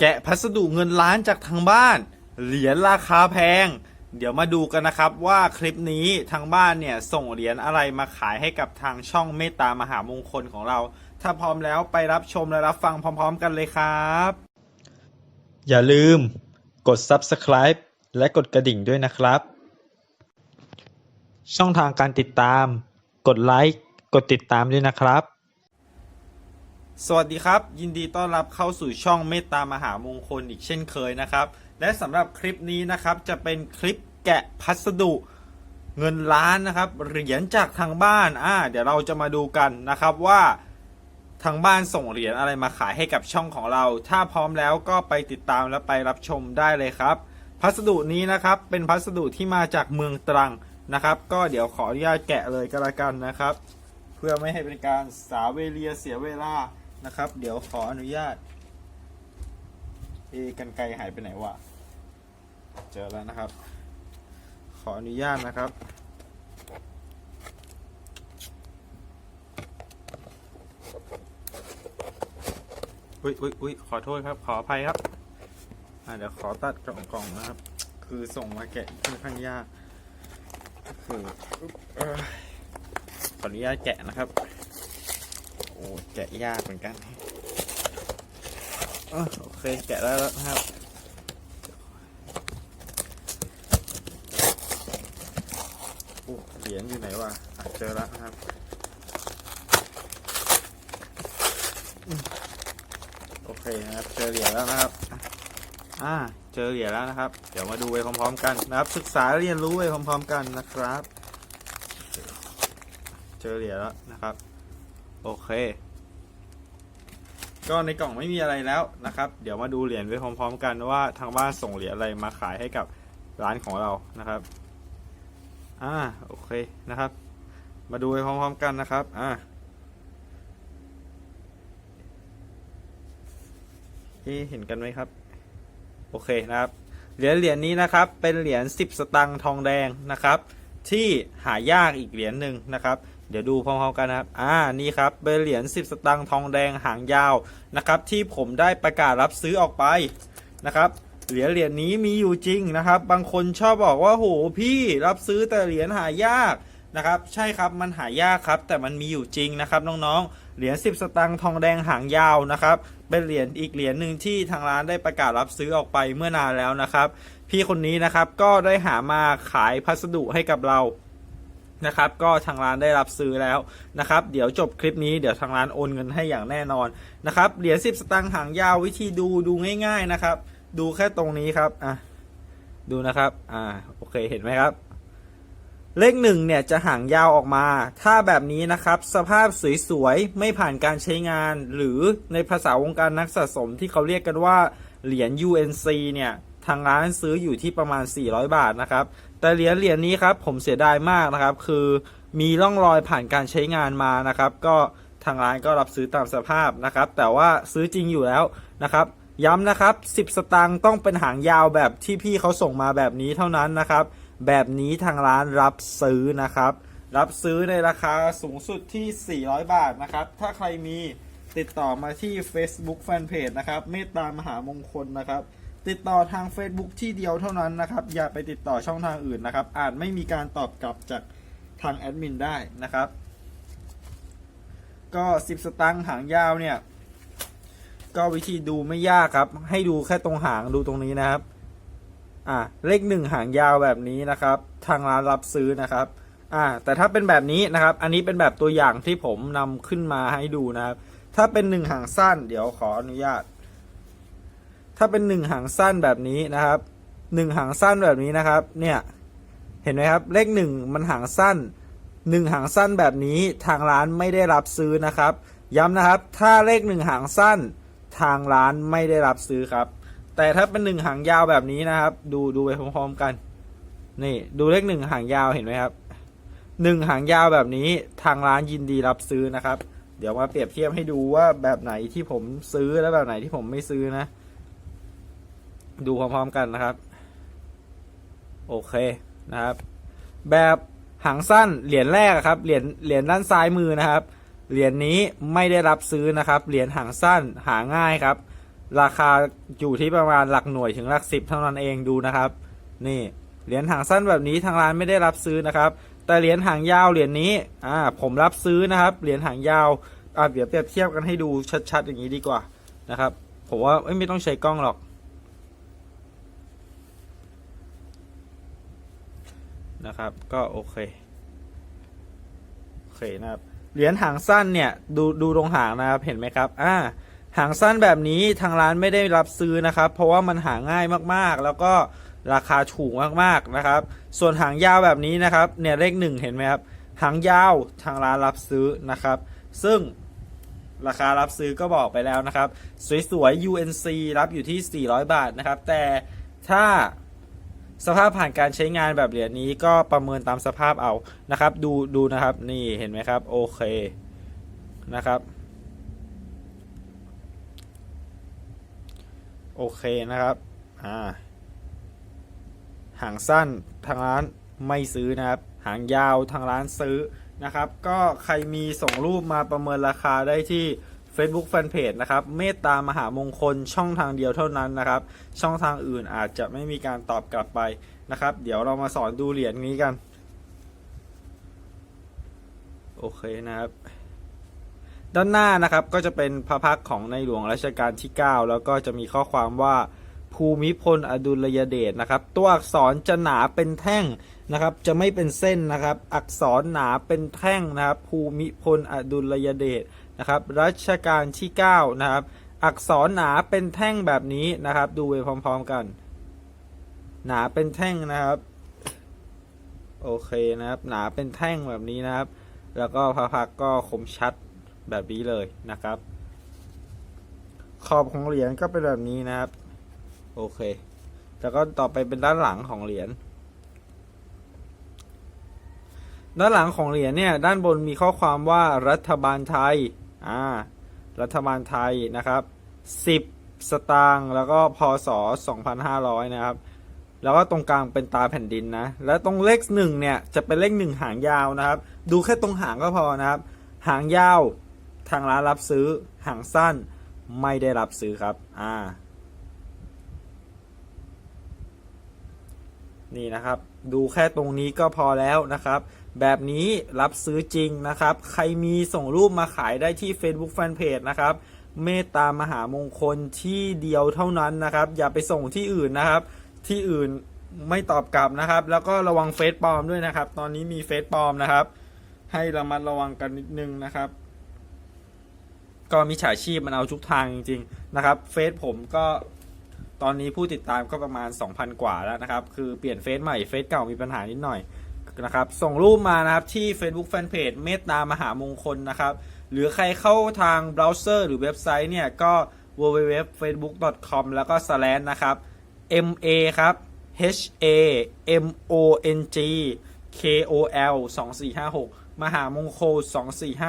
แกะพัสดุเงินล้านจากทางบ้าน เหรียญราคาแพง เดี๋ยวมาดูกันนะครับว่าคลิปนี้ทางบ้านเนี่ยส่งเหรียญอะไรมาขายให้กับทางช่องเมตตามหามงคลของเรา ถ้าพร้อมแล้วไปรับชมและรับฟังพร้อม ๆ กันเลยครับ อย่าลืมกด subscribe และกดกระดิ่งด้วยนะครับ ช่องทางการติดตาม กดไลค์กดติดตามด้วยนะครับ สวัสดีครับ ยินดีต้อนรับเข้าสู่ช่องเมตตามหามงคลอีกเช่นเคยนะครับ และสำหรับคลิปนี้นะครับจะเป็นคลิปแกะพัสดุเงินล้านนะครับเหรียญจากทางบ้านอ่าเดี๋ยวเราจะมาดูกันนะครับว่าทางบ้านส่งเหรียญอะไรมาขายให้กับช่องของเรา ถ้าพร้อมแล้วก็ไปติดตามและไปรับชมได้เลยครับ พัสดุนี้นะครับเป็นพัสดุที่มาจากเมืองตรังนะครับ ก็เดี๋ยวขออนุญาตแกะเลยก็แล้วกันนะครับ เพื่อไม่ให้เป็นการสาเวเลียเสียเวลา นะครับ เดี๋ยวขออนุญาต เอกันไกลหายไปไหนวะ เจอแล้วนะครับ ขออนุญาตนะครับ อุ้ยอุ้ยอุ้ยขอโทษครับ ขออภัยครับ อ่าเดี๋ยวขอตัดกล่องกล่องนะครับ คือส่งมาแกะค่อนข้างยากคืออขออนุญาตแกะนะครับ อ้แกะยากเหมือนกันโอเคแกะได้แล้วนะครับโอ้เหรียญอยู่ไหนวะเจอแล้วนะครับโอเคนะครับเจอเหรียญแล้วนะครับอะอ่าเจอเหรียญแล้วนะครับ เดี๋ยวมาดูไปพร้อมๆกันนะครับ ศึกษาเรียนรู้ไปพร้อมๆกันนะครับ เจอเหรียญแล้วนะครับ โอเค ก็ในกล่องไม่มีอะไรแล้วนะครับ เดี๋ยวมาดูเหรียญไปพร้อม ๆ กันว่าทางบ้านส่งเหรียญอะไรมาขายให้กับร้านของเรานะครับ อ่า โอเคนะครับ มาดูไปพร้อม ๆ กันนะครับ อ่าเอ๊ะเห็นกันไหมครับ โอเคนะครับ เหรียญเหรียญนี้นะครับ เป็นเหรียญ10 สตังค์ทองแดงนะครับ ที่หายากอีกเหรียญหนึ่งนะครับ เดี๋ยวดูพร้อมๆกันนะครับ อ่า นี่ครับเป็นเหรียญ 10 สตังค์ทองแดงหางยาวนะครับ ที่ผมได้ประกาศรับซื้อออกไปนะครับ เหรียญเหรียญนี้มีอยู่จริงนะครับ บางคนชอบบอกว่าโหพี่รับซื้อแต่เหรียญหายากนะครับ ใช่ครับมันหายากครับ แต่มันมีอยู่จริงนะครับน้องๆ เหรียญ 10 สตังค์ทองแดงหางยาวนะครับ เป็นเหรียญอีกเหรียญหนึ่งที่ทางร้านได้ประกาศรับซื้อออกไปเมื่อนานแล้วนะครับ พี่คนนี้นะครับก็ได้หามาขายพัสดุให้กับเรา นะครับ ก็ทางร้านได้รับซื้อแล้วนะครับ เดี๋ยวจบคลิปนี้เดี๋ยวทางร้านโอนเงินให้อย่างแน่นอนนะครับ เหรียญ10 สตังค์หางยาววิธีดูดูง่าย ๆนะครับ ดูแค่ตรงนี้ครับอะดูนะครับ อ่า โอเค เห็นไหมครับ เลขหนึ่งเนี่ยจะหางยาวออกมา ถ้าแบบนี้นะครับ สภาพสวยๆ ไม่ผ่านการใช้งาน หรือในภาษาวงการนักสะสมที่เขาเรียกกันว่า เหรียญ UNC เนี่ย ทางร้านซื้ออยู่ที่ประมาณ 400 บาทนะครับ แต่เหรียญเหรียญนี้ครับผมเสียดายมากนะครับ คือมีร่องรอยผ่านการใช้งานมานะครับ ก็ทางร้านก็รับซื้อตามสภาพนะครับ แต่ว่าซื้อจริงอยู่แล้วนะครับ ย้ำนะครับ 10 สตางค์ต้องเป็นหางยาวแบบที่พี่เขาส่งมาแบบนี้เท่านั้นนะครับ แบบนี้ทางร้านรับซื้อนะครับ รับซื้อในราคาสูงสุดที่ 400 บาทนะครับ ถ้าใครมีติดต่อมาที่ Facebook Fanpage นะครับ เมตตามหามงคลนะครับ ติดต่อทาง Facebook ที่เดียวเท่านั้นนะครับ อย่าไปติดต่อช่องทางอื่นนะครับ อาจไม่มีการตอบกลับจากทางแอดมินได้นะครับ ก็ 10 สตางค์หางยาวเนี่ย ก็วิธีดูไม่ยากครับ ให้ดูแค่ตรงหางดูตรงนี้นะครับ อ่าเลขหนึ่งหางยาวแบบนี้นะครับ ทางร้านรับซื้อนะครับ อ่า แต่ถ้าเป็นแบบนี้นะครับ อันนี้เป็นแบบตัวอย่างที่ผมนำขึ้นมาให้ดูนะครับ ถ้าเป็นหนึ่งหางสั้น เดี๋ยวขออนุญาต ถ้าเป็นหนึ่งหางสั้นแบบนี้นะครับหนึ่งหางสั้นแบบนี้นะครับ เนี่ย เห็นไหมครับ เลขหนึ่งมันหางสั้นหนึ่งหางสั้นแบบนี้ทางร้านไม่ได้รับซื้อนะครับ ย้ำนะครับ ถ้าเลขหนึ่งหางสั้น ทางร้านไม่ได้รับซื้อครับ แต่ถ้าเป็นหนึ่งหางยาวแบบนี้นะครับ ดูดูไปพร้อมๆกัน นี่ดูเลขหนึ่งหางยาวเห็นไหมครับหนึ่งหางยาวแบบนี้ทางร้านยินดีรับซื้อนะครับ เดี๋ยวมาเปรียบเทียบให้ดูว่าแบบไหนที่ผมซื้อและแบบไหนที่ผมไม่ซื้อนะ ดูพร้อมๆกันนะครับ โอเคนะครับ แบบหางสั้นเหรียญแรกครับเหรียญเหรียญด้านซ้ายมือนะครับ เหรียญนี้ไม่ได้รับซื้อนะครับ เหรียญหางสั้นหาง่ายครับ ราคาอยู่ที่ประมาณหลักหน่วยถึงหลักสิบเท่านั้นเองดูนะครับ นี่เหรียญหางสั้นแบบนี้ทางร้านไม่ได้รับซื้อนะครับ แต่เหรียญหางยาวเหรียญนี้อ่าผมรับซื้อนะครับ เหรียญหางยาวอ่าเดี๋ยวเปรียบเทียบกันให้ดูชัดๆ อย่างนี้ดีกว่านะครับ ผมว่าไม่ต้องใช้กล้องหรอก นะครับ ก็โอเค โอเคนะครับ เหรียญหางสั้นเนี่ยดูดูตรงหางนะครับ เห็นไหมครับ อ่า หางสั้นแบบนี้ทางร้านไม่ได้รับซื้อนะครับ เพราะว่ามันหาง่ายมากๆ แล้วก็ราคาถูกมากๆนะครับ ส่วนหางยาวแบบนี้นะครับ เนี่ยเลขหนึ่งเห็นไหมครับ หางยาวทางร้านรับซื้อนะครับ ซึ่งราคารับซื้อก็บอกไปแล้วนะครับ สวยๆ UNC รับอยู่ที่ 400 บาทนะครับ แต่ถ้า สภาพผ่านการใช้งานแบบเหรียญนี้ก็ประเมินตามสภาพเอานะครับ ดูดูนะครับนี่เห็นไหมครับโอเคนะครับโอเคนะครับอ่าหางสั้นทางร้านไม่ซื้อนะครับ หางยาวทางร้านซื้อนะครับ ก็ใครมีส่งรูปมาประเมินราคาได้ที่ Facebook Fanpage นะครับเมตตามหามงคลช่องทางเดียวเท่านั้นนะครับ ช่องทางอื่นอาจจะไม่มีการตอบกลับไปนะครับ เดี๋ยวเรามาสอนดูเหรียญนี้กัน โอเคนะครับ ด้านหน้านะครับก็จะเป็นพระพักของในหลวงรัชกาลที่ 9 แล้วก็จะมีข้อความว่าภูมิพลอดุลยเดชนะครับ ตัวอักษรจะหนาเป็นแท่งนะครับ จะไม่เป็นเส้นนะครับ อักษรหนาเป็นแท่งนะครับ ภูมิพลอดุลยเดช นะครับรัชกาลที่ 9 นะครับ อักษรหนาเป็นแท่งแบบนี้นะครับ ดูไปพร้อมๆกัน หนาเป็นแท่งนะครับ โอเคนะครับ หนาเป็นแท่งแบบนี้นะครับ แล้วก็พระพักก็คมชัดแบบนี้เลยนะครับ ขอบของเหรียญก็เป็นแบบนี้นะครับ โอเค แล้วก็ต่อไปเป็นด้านหลังของเหรียญด้านหลังของเหรียญเนี่ย ด้านบนมีข้อความว่ารัฐบาลไทย อ่ารัฐบาลไทยนะครับ 10 สตางค์แล้วก็พศ 2500 นะครับ แล้วก็ตรงกลางเป็นตาแผ่นดินนะ แล้วตรงเลขหนึ่งเนี่ยจะเป็นเลขหนึ่งหางยาวนะครับ ดูแค่ตรงหางก็พอนะครับ หางยาวทางร้านรับซื้อ หางสั้นไม่ได้รับซื้อครับ อ่า นี่นะครับ ดูแค่ตรงนี้ก็พอแล้วนะครับ แบบนี้รับซื้อจริงนะครับ ใครมีส่งรูปมาขายได้ที่ Facebook Fanpage นะครับ เมตตามหามงคลที่เดียวเท่านั้นนะครับ อย่าไปส่งที่อื่นนะครับ ที่อื่นไม่ตอบกลับนะครับ แล้วก็ระวังเฟซปลอมด้วยนะครับ ตอนนี้มีเฟซปลอมนะครับ ให้ระมัดระวังกันนิดนึงนะครับ ก็มิจฉาชีพมันเอาทุกทางจริง ๆ นะครับ เฟซผมก็ ตอนนี้ผู้ติดตามก็ประมาณ 2,000 กว่าแล้วนะครับ คือเปลี่ยนเฟซใหม่ เฟซเก่ามีปัญหานิดหน่อยนะครับ ส่งรูปมานะครับที่ Facebook Fanpage เมตตามหามงคลนะครับ หรือใครเข้าทางเบราว์เซอร์หรือเว็บไซต์เนี่ย ก็ www.facebook.com แล้วก็ slash นะครับ m a ครับ h a m o n g k o l 2456 มหามงคล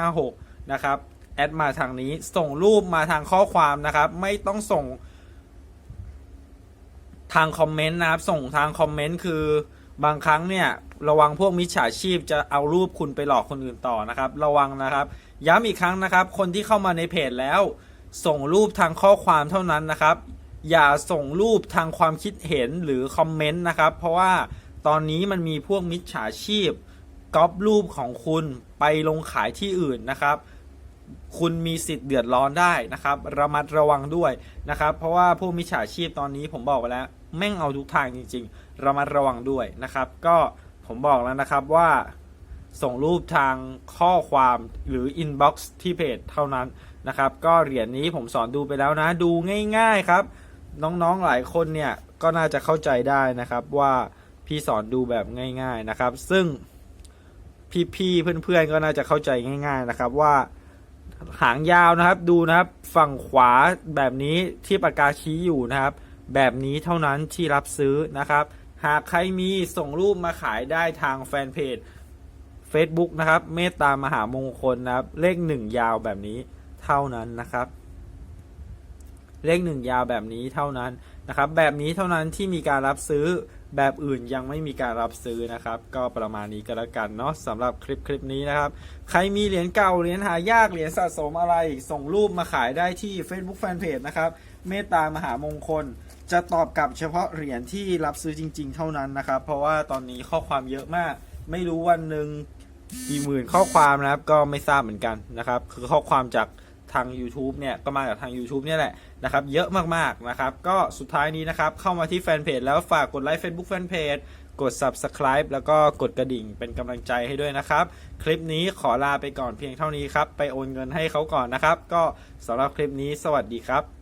2456 นะครับ แอดมาทางนี้ ส่งรูปมาทางข้อความนะครับ ไม่ต้องส่ง ทางคอมเมนต์นะครับ ส่งทางคอมเมนต์คือบางครั้งเนี่ยระวังพวกมิจฉาชีพจะเอารูปคุณไปหลอกคนอื่นต่อนะครับ ระวังนะครับ ย้ำอีกครั้งนะครับ คนที่เข้ามาในเพจแล้ว ส่งรูปทางข้อความเท่านั้นนะครับ อย่าส่งรูปทางความคิดเห็นหรือคอมเมนต์นะครับ เพราะว่าตอนนี้มันมีพวกมิจฉาชีพก๊อปรูปของคุณไปลงขายที่อื่นนะครับ คุณมีสิทธิ์เดือดร้อนได้นะครับ ระมัดระวังด้วยนะครับ เพราะว่าพวกมิจฉาชีพตอนนี้ผมบอกไปแล้ว แม่งเอาทุกทางจริงๆระมัดระวังด้วยนะครับ ก็ผมบอกแล้วนะครับว่าส่งรูปทางข้อความหรือ inbox ที่เพจเท่านั้นนะครับ ก็เหรียญนี้ผมสอนดูไปแล้วนะ ดูง่าย ๆครับ น้องๆหลายคนเนี่ยก็น่าจะเข้าใจได้นะครับว่าพี่สอนดูแบบง่าย ๆนะครับ ซึ่งพี่ๆเพื่อนๆก็น่าจะเข้าใจง่าย ๆนะครับว่าหางยาวนะครับดูนะครับ ฝั่งขวาแบบนี้ที่ปากกาชี้อยู่นะครับ แบบนี้เท่านั้นที่รับซื้อนะครับ หากใครมีส่งรูปมาขายได้ทางแฟนเพจ Facebook นะครับ เมตตามหามงคลนะครับ เลขหนึ่งยาวแบบนี้เท่านั้นนะครับ เลขหนึ่งยาวแบบนี้เท่านั้นนะครับ แบบนี้เท่านั้นที่มีการรับซื้อแบบอื่นยังไม่มีการรับซื้อนะครับ ก็ประมาณนี้ก็แล้วกันเนาะสำหรับคลิปคลิปนี้นะครับ ใครมีเหรียญเก่าเหรียญหายากเหรียญสะสมอะไร ส่งรูปมาขายได้ที่ Facebook Fanpage นะครับ เมตตามหามงคล จะตอบกลับเฉพาะเหรียญที่รับซื้อจริง ๆ เท่านั้นนะครับ เพราะว่าตอนนี้ข้อความเยอะมาก ไม่รู้วันหนึ่งกี่หมื่นข้อความนะครับ ก็ไม่ทราบเหมือนกันนะครับ คือข้อความจากทาง YouTube เนี่ยก็มาจากทาง YouTube เนี่ยแหละนะครับเยอะมากๆนะครับ ก็สุดท้ายนี้นะครับ เข้ามาที่แฟนเพจแล้วฝากกดไลค์ Facebook แฟนเพจกด Subscribe แล้วก็กดกระดิ่งเป็นกำลังใจให้ด้วยนะครับ คลิปนี้ขอลาไปก่อนเพียงเท่านี้ครับ ไปโอนเงินให้เขาก่อนนะครับ ก็สำหรับคลิปนี้สวัสดีครับ